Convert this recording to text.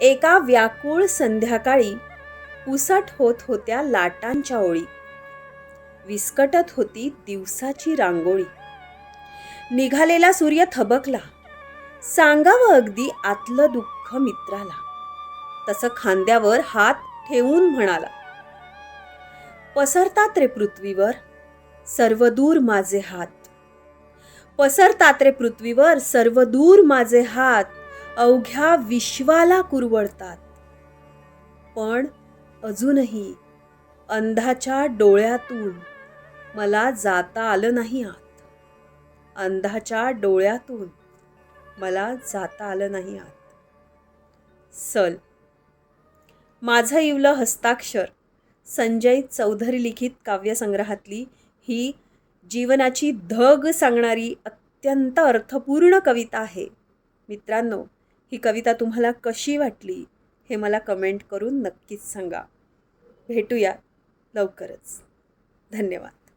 एका व्याकुळ संध्याकाळी उसट होत होत्या लाटांच्या ओळी. विस्कटत होती दिवसाची रांगोळी. निघालेला सूर्य थबकला. सांगावं अगदी आतलं दुःख मित्राला. तसं खांद्यावर हात ठेवून म्हणाला पसरतात रे पृथ्वीवर सर्वदूर माझे हात. पसरतात रे पृथ्वीवर सर्वदूर माझे हात. अवघ्या विश्वाला कुरवडतात. पण अजूनही अंधाच्या डोळ्यातून मला जाता आलं नाही आत. अंधाच्या डोळ्यातून मला जाता आलं नाही आत. सल. माझं इवलं हस्ताक्षर संजय चौधरी लिखित काव्यसंग्रहातली ही जीवनाची धग सांगणारी अत्यंत अर्थपूर्ण कविता आहे. मित्रांनो ही कविता तुम्हाला कशी वाटली हे मला कमेंट करून नक्कीच सांगा. भेटूया लवकरच. धन्यवाद.